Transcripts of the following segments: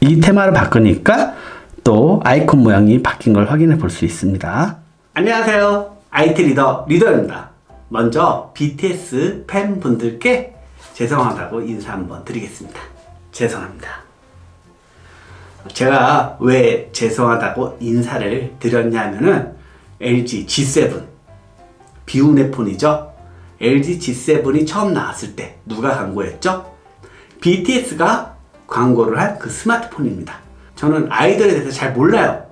이 테마를 바꾸니까 또 아이콘 모양이 바뀐 걸 확인해 볼 수 있습니다. 안녕하세요. IT 리더 리더입니다. 먼저 BTS 팬분들께 죄송하다고 인사 한번 드리겠습니다. 죄송합니다. 제가 왜 죄송하다고 인사를 드렸냐면은 LG G7 비운의 폰이죠. LG G7이 처음 나왔을 때 누가 광고했죠? BTS가 광고를 한그 스마트폰입니다. 저는 아이돌에 대해서 잘 몰라요.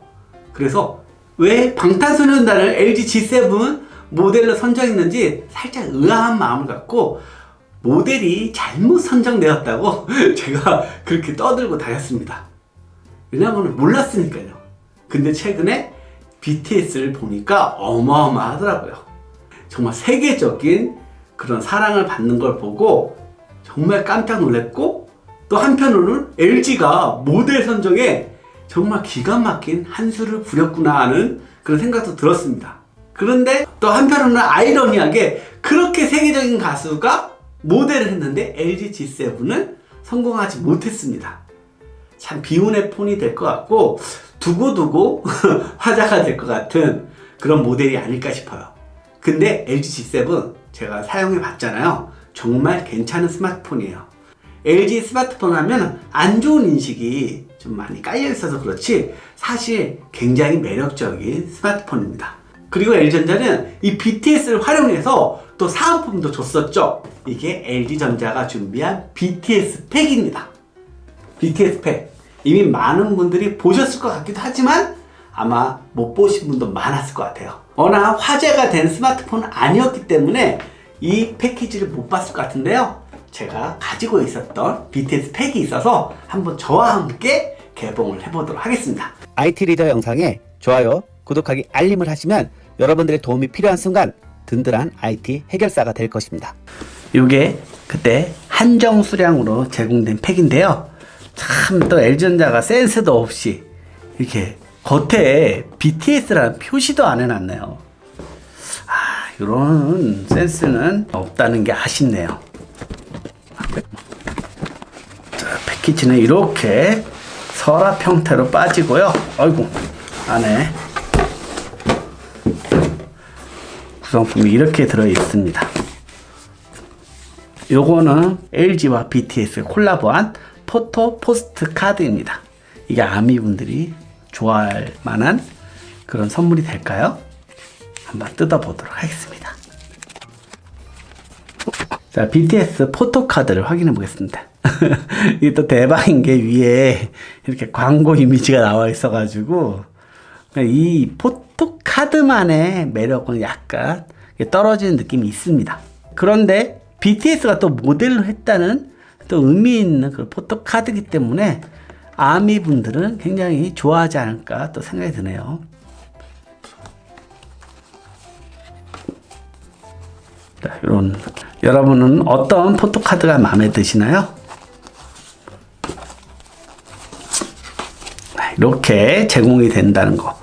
그래서 왜 방탄소년단을 LG G7 모델로 선정했는지 살짝 의아한 마음을 갖고 모델이 잘못 선정되었다고 제가 그렇게 떠들고 다녔습니다. 왜냐하면 몰랐으니까요. 근데 최근에 BTS를 보니까 어마어마하더라고요. 정말 세계적인 그런 사랑을 받는 걸 보고 정말 깜짝 놀랐고 또 한편으로는 LG가 모델 선정에 정말 기가 막힌 한 수를 부렸구나 하는 그런 생각도 들었습니다. 그런데 또 한편으로는 아이러니하게 그렇게 세계적인 가수가 모델을 했는데 LG G7은 성공하지 못했습니다. 참 비운의 폰이 될 것 같고 두고두고 화제가 될 것 같은 그런 모델이 아닐까 싶어요. 근데 LG G7 제가 사용해 봤잖아요. 정말 괜찮은 스마트폰이에요. LG 스마트폰 하면 안 좋은 인식이 좀 많이 깔려 있어서 그렇지 사실 굉장히 매력적인 스마트폰입니다. 그리고 LG전자는 이 BTS를 활용해서 또 사은품도 줬었죠. 이게 LG전자가 준비한 BTS 팩입니다. BTS 팩. 이미 많은 분들이 보셨을 것 같기도 하지만 아마 못 보신 분도 많았을 것 같아요. 워낙 화제가 된 스마트폰은 아니었기 때문에 이 패키지를 못 봤을 것 같은데요. 제가 가지고 있었던 BTS 팩이 있어서 한번 저와 함께 개봉을 해보도록 하겠습니다. IT 리더 영상에 좋아요, 구독하기, 알림을 하시면 여러분들의 도움이 필요한 순간 든든한 IT 해결사가 될 것입니다. 이게 그때 한정 수량으로 제공된 팩인데요. 참 또 LG전자가 센스도 없이 이렇게 겉에 BTS라는 표시도 안 해놨네요. 아, 이런 센스는 없다는 게 아쉽네요. 자, 패 키지는 이렇게 서랍 형태로 빠지고요. 아이고, 안에 구성품이 이렇게 들어 있습니다. 요거는 LG와 BTS 콜라보한 포토 포스트 카드입니다. 이게 아미분들이 좋아할 만한 그런 선물이 될까요? 한번 뜯어보도록 하겠습니다. 자, BTS 포토카드를 확인해 보겠습니다. 이게 또 대박인 게 위에 이렇게 광고 이미지가 나와 있어가지고 이 포토카드만의 매력은 약간 떨어지는 느낌이 있습니다. 그런데 BTS가 또 모델로 했다는 또 의미 있는 그 포토카드이기 때문에 아미 분들은 굉장히 좋아하지 않을까 또 생각이 드네요. 자, 이런 여러분은 어떤 포토카드가 마음에 드시나요? 네, 이렇게 제공이 된다는 거.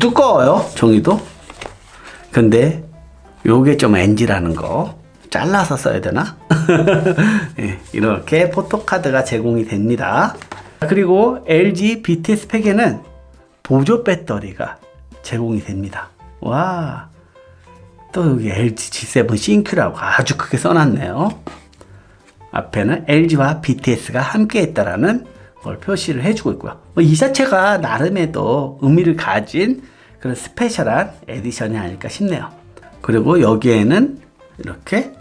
두꺼워요, 종이도. 근데 요게 좀 NG라는 거. 잘라서 써야 되나? 예, 이렇게 포토카드가 제공이 됩니다. 그리고 LG BTS 팩에는 보조 배터리가 제공이 됩니다. 와, 또 여기 LG G7 싱크라고 아주 크게 써놨네요. 앞에는 LG와 BTS가 함께 했다라는 걸 표시를 해주고 있고요. 뭐 이 자체가 나름에도 의미를 가진 그런 스페셜한 에디션이 아닐까 싶네요. 그리고 여기에는 이렇게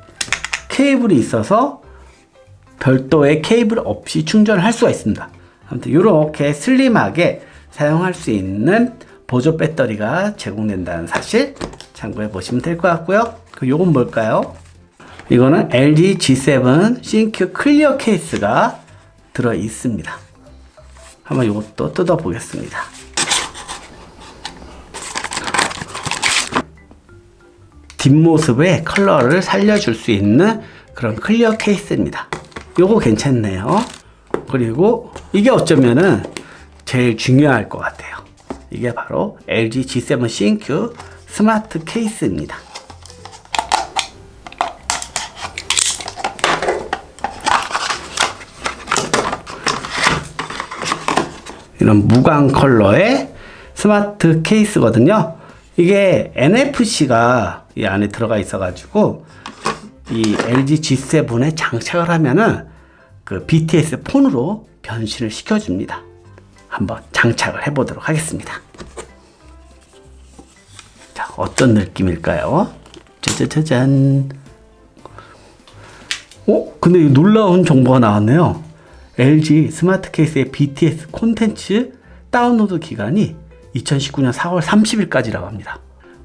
케이블이 있어서 별도의 케이블 없이 충전을 할 수가 있습니다. 아무튼 이렇게 슬림하게 사용할 수 있는 보조 배터리가 제공된다는 사실 참고해 보시면 될 것 같고요. 그 요건 뭘까요? 이거는 LG G7 싱큐 클리어 케이스가 들어 있습니다. 한번 이것도 뜯어 보겠습니다. 뒷모습의 컬러를 살려줄 수 있는 그런 클리어 케이스입니다. 요거 괜찮네요. 그리고 이게 어쩌면은 제일 중요할 것 같아요. 이게 바로 LG G7 싱큐 스마트 케이스입니다. 이런 무광 컬러의 스마트 케이스거든요. 이게 NFC가 이 안에 들어가 있어가지고 이 LG G7에 장착을 하면은 그 BTS 폰으로 변신을 시켜줍니다. 한번 장착을 해보도록 하겠습니다. 자, 어떤 느낌일까요? 짜자자잔. 어? 근데 이 놀라운 정보가 나왔네요. LG 스마트 케이스의 BTS 콘텐츠 다운로드 기간이 2019년 4월 30일까지라고 합니다.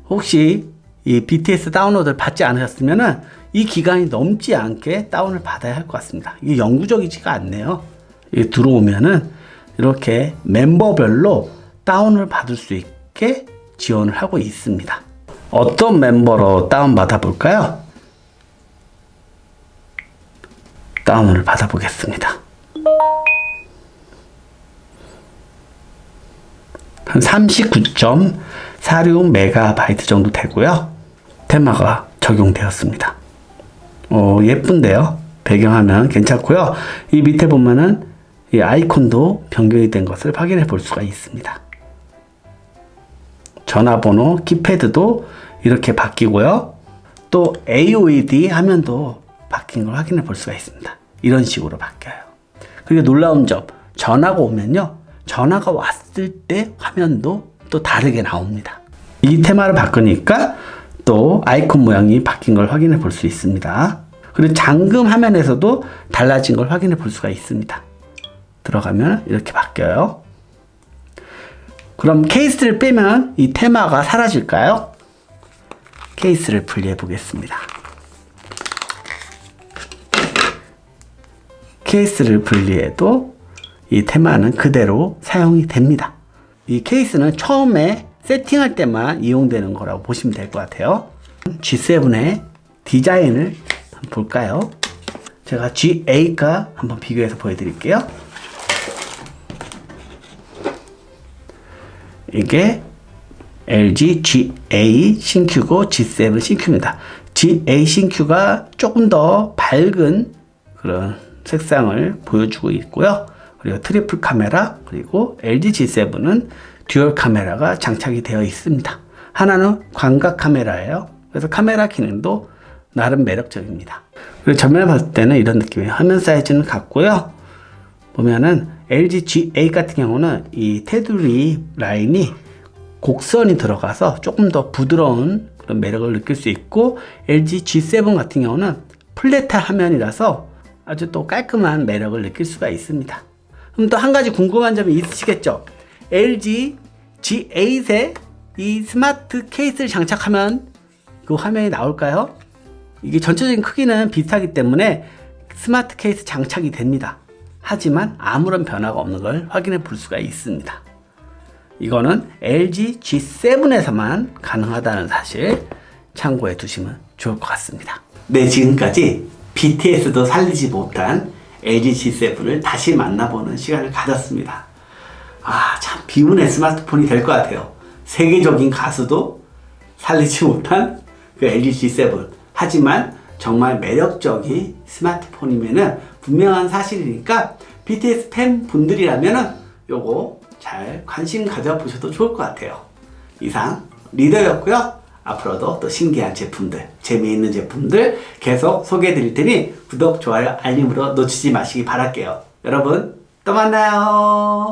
혹시 이 BTS 다운로드를 받지 않으셨으면은 이 기간이 넘지 않게 다운을 받아야 할 것 같습니다. 이게 영구적이지가 않네요. 이게 들어오면은 이렇게 멤버별로 다운을 받을 수 있게 지원을 하고 있습니다. 어떤 멤버로 다운 받아 볼까요? 다운을 받아 보겠습니다. 한 39.46메가바이트 정도 되고요. 테마가 적용되었습니다. 어, 예쁜데요. 배경화면 괜찮고요. 이 밑에 보면은 이 아이콘도 변경이 된 것을 확인해 볼 수가 있습니다. 전화번호, 키패드도 이렇게 바뀌고요. 또 AOED 화면도 바뀐 걸 확인해 볼 수가 있습니다. 이런 식으로 바뀌어요. 그리고 놀라운 점, 전화가 오면요. 전화가 왔을 때 화면도 또 다르게 나옵니다. 이 테마를 바꾸니까 또 아이콘 모양이 바뀐 걸 확인해 볼 수 있습니다. 그리고 잠금 화면에서도 달라진 걸 확인해 볼 수가 있습니다. 들어가면 이렇게 바뀌어요. 그럼 케이스를 빼면 이 테마가 사라질까요? 케이스를 분리해 보겠습니다. 케이스를 분리해도 이 테마는 그대로 사용이 됩니다. 이 케이스는 처음에 세팅할 때만 이용되는 거라고 보시면 될 것 같아요. G7의 디자인을 볼까요? 제가 G8과 한번 비교해서 보여드릴게요. 이게 LG G8 신큐고 G7 신큐입니다. G8 신큐가 조금 더 밝은 그런 색상을 보여주고 있고요. 그리고 트리플 카메라 그리고 LG G7은 듀얼 카메라가 장착이 되어 있습니다. 하나는 광각 카메라예요. 그래서 카메라 기능도 나름 매력적입니다. 그리고 전면에 봤을 때는 이런 느낌이에요. 화면 사이즈는 같고요. 보면은 LG G8 같은 경우는 이 테두리 라인이 곡선이 들어가서 조금 더 부드러운 그런 매력을 느낄 수 있고 LG G7 같은 경우는 플랫한 화면이라서 아주 또 깔끔한 매력을 느낄 수가 있습니다. 그럼 또 한 가지 궁금한 점이 있으시겠죠? LG G8에 이 스마트 케이스를 장착하면 그 화면이 나올까요? 이게 전체적인 크기는 비슷하기 때문에 스마트 케이스 장착이 됩니다. 하지만 아무런 변화가 없는 걸 확인해 볼 수가 있습니다. 이거는 LG G7에서만 가능하다는 사실 참고해 두시면 좋을 것 같습니다. 네, 지금까지 BTS도 살리지 못한 LG G7을 다시 만나보는 시간을 가졌습니다. 아, 참 비운의 스마트폰이 될 것 같아요. 세계적인 가수도 살리지 못한 그 LG G7. 하지만 정말 매력적인 스마트폰이면은 분명한 사실이니까 BTS 팬 분들이라면은 요거 잘 관심 가져보셔도 좋을 것 같아요. 이상 리더였고요. 앞으로도 또 신기한 제품들, 재미있는 제품들 계속 소개해 드릴 테니 구독, 좋아요, 알림으로 놓치지 마시기 바랄게요. 여러분, 또 만나요.